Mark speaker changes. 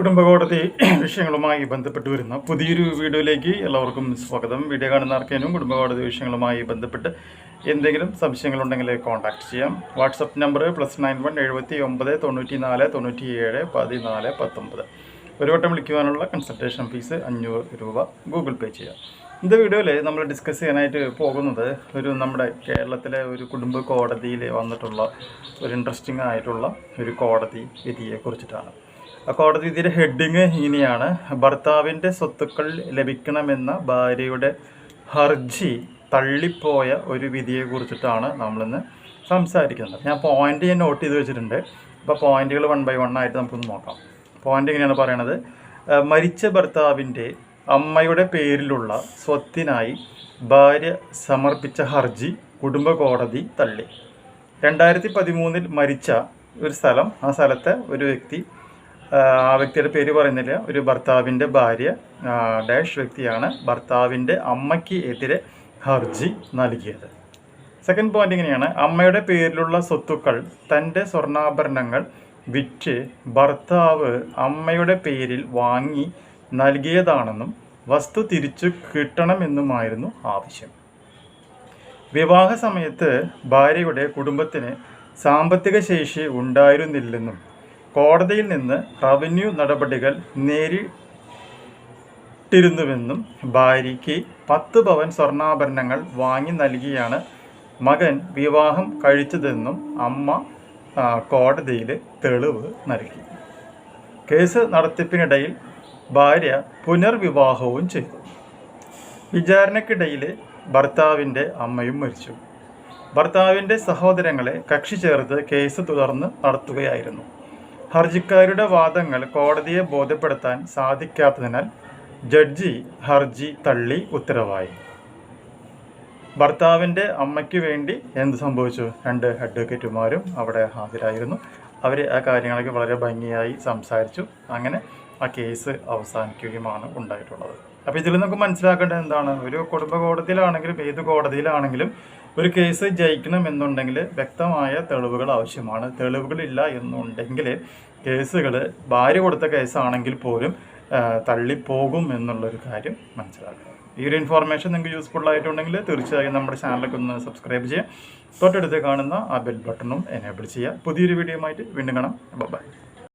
Speaker 1: കുടുംബകോടതി വിഷയങ്ങളുമായി ബന്ധപ്പെട്ട് വരുന്ന പുതിയൊരു വീഡിയോയിലേക്ക് എല്ലാവർക്കും സ്വാഗതം. വീഡിയോ കാണുന്ന ആർക്കേനും കുടുംബകോടതി വിഷയങ്ങളുമായി ബന്ധപ്പെട്ട് എന്തെങ്കിലും സംശയങ്ങളുണ്ടെങ്കിൽ കോൺടാക്ട് ചെയ്യാം. WhatsApp number plus nine one എഴുപത്തി ഒമ്പത് തൊണ്ണൂറ്റി നാല് തൊണ്ണൂറ്റി ഏഴ് പതിനാല് പത്തൊമ്പത്. ഒരു വട്ടം വിളിക്കുവാനുള്ള കൺസൾട്ടേഷൻ ഫീസ് അഞ്ഞൂറ് രൂപ ഗൂഗിൾ പേ ചെയ്യാം. ഇന്ന് വീഡിയോയിൽ നമ്മൾ ഡിസ്കസ് ചെയ്യാനായിട്ട് പോകുന്നത് ഒരു നമ്മുടെ കേരളത്തിലെ ഒരു കുടുംബ കോടതിയിൽ വന്നിട്ടുള്ള ഒരു ഇൻട്രസ്റ്റിംഗ് ആയിട്ടുള്ള ഒരു കോടതി വിധിയെക്കുറിച്ചിട്ടാണ്. കോടതി വിധിയുടെ ഹെഡിങ് ഇങ്ങനെയാണ് ഭർത്താവിന്റെ സ്വത്തുക്കൾ ലഭിക്കണമെന്ന ഭാര്യയുടെ ഹർജി തള്ളിപ്പോയ ഒരു വിധിയെ കുറിച്ചിട്ടാണ് നമ്മളിന്ന് സംസാരിക്കുന്നത്. ഞാൻ പോയിന്റ് ഞാൻ നോട്ട് ചെയ്ത് വെച്ചിട്ടുണ്ട്. അപ്പോൾ പോയിന്റുകൾ വൺ ബൈ വൺ ആയിട്ട് നമുക്കൊന്ന് നോക്കാം. പോയിന്റ് ഇങ്ങനെയാണ് പറയണത്? മരിച്ച ഭർത്താവിന്റെ അമ്മയുടെ പേരിലുള്ള സ്വത്തിനായി ഭാര്യ സമർപ്പിച്ച ഹർജി കുടുംബ കോടതി തള്ളി. രണ്ടായിരത്തി പതിമൂന്നിൽ മരിച്ച ഒരു സ്ഥലം ആ സ്ഥലത്തെ ഒരു വ്യക്തി ആ, വ്യക്തിയുടെ പേര് പറയുന്നില്ല. ഒരു ഭർത്താവിന്റെ ഭാര്യ ഡാഷ് വ്യക്തിയാണ് ഭർത്താവിന്റെ അമ്മയ്ക്ക് എതിരെ ഹർജി നൽകിയത്. സെക്കൻഡ് പോയിന്റ് ഇങ്ങനെയാണ്. അമ്മയുടെ പേരിലുള്ള സ്വത്തുക്കൾ തന്റെ സ്വർണാഭരണങ്ങൾ വിറ്റ് ഭർത്താവ് അമ്മയുടെ പേരിൽ വാങ്ങി നൽകിയതാണെന്നും വസ്തു തിരിച്ചു കിട്ടണമെന്നുമായിരുന്നു ആവശ്യം. വിവാഹ സമയത്ത് ഭാര്യയുടെ കുടുംബത്തിന് സാമ്പത്തിക ശേഷി ഉണ്ടായിരുന്നില്ലെന്നും കോടതിയിൽ നിന്ന് റവന്യൂ നടപടികൾ നേരിട്ടിരുന്നുവെന്നും ഭാര്യയ്ക്ക് പത്ത് പവൻ സ്വർണാഭരണങ്ങൾ വാങ്ങി നൽകിയാണ് മകൻ വിവാഹം കഴിച്ചതെന്നും അമ്മ കോടതിയിൽ തെളിവ് നൽകി. കേസ് നടത്തിപ്പിനിടയിൽ ഭാര്യ പുനർവിവാഹവും ചെയ്തു. വിചാരണക്കിടയിൽ ഭർത്താവിന്റെ അമ്മയും മരിച്ചു. ഭർത്താവിന്റെ സഹോദരങ്ങളെ കക്ഷി ചേർത്ത് കേസ് തുടർന്ന് നടത്തുകയായിരുന്നു. ഹർജിക്കാരുടെ വാദങ്ങൾ കോടതിയെ ബോധ്യപ്പെടുത്താൻ സാധിക്കാത്തതിനാൽ ജഡ്ജി ഹർജി തള്ളി ഉത്തരവായി. ഭർത്താവിന്റെ അമ്മയ്ക്ക് വേണ്ടി എന്ത് സംഭവിച്ചു? രണ്ട് അഡ്വക്കേറ്റുമാരും അവിടെ ഹാജരായിരുന്നു. അവർ ആ കാര്യങ്ങളൊക്കെ വളരെ ഭംഗിയായി സംസാരിച്ചു. അങ്ങനെ ആ കേസ് അവസാനിക്കുകയുമാണ് ഉണ്ടായിട്ടുള്ളത്. അപ്പോൾ ഇതിൽ നമുക്ക് മനസ്സിലാക്കേണ്ടത് എന്താണ്? ഒരു കുടുംബ കോടതിയിലാണെങ്കിലും ഏത് കോടതിയിലാണെങ്കിലും ഒരു കേസ് ജയിക്കണം എന്നുണ്ടെങ്കിൽ വ്യക്തമായ തെളിവുകൾ ആവശ്യമാണ്. തെളിവുകളില്ല എന്നുണ്ടെങ്കിൽ കേസുകൾ ഭാര്യ കൊടുത്ത കേസാണെങ്കിൽ പോലും തള്ളിപ്പോകും എന്നുള്ളൊരു കാര്യം മനസ്സിലാക്കുക ഈ ഒരു ഇൻഫോർമേഷൻ നിങ്ങൾക്ക് യൂസ്ഫുൾ ആയിട്ടുണ്ടെങ്കിൽ തീർച്ചയായും നമ്മുടെ ചാനലൊക്കെ ഒന്ന് സബ്സ്ക്രൈബ് ചെയ്യുക തൊട്ടടുത്ത് കാണുന്ന ആ ബെൽ ബട്ടണും എനേബിൾ ചെയ്യുക. പുതിയൊരു വീഡിയോ ആയിട്ട് വീണ്ടും കാണാം. ബൈ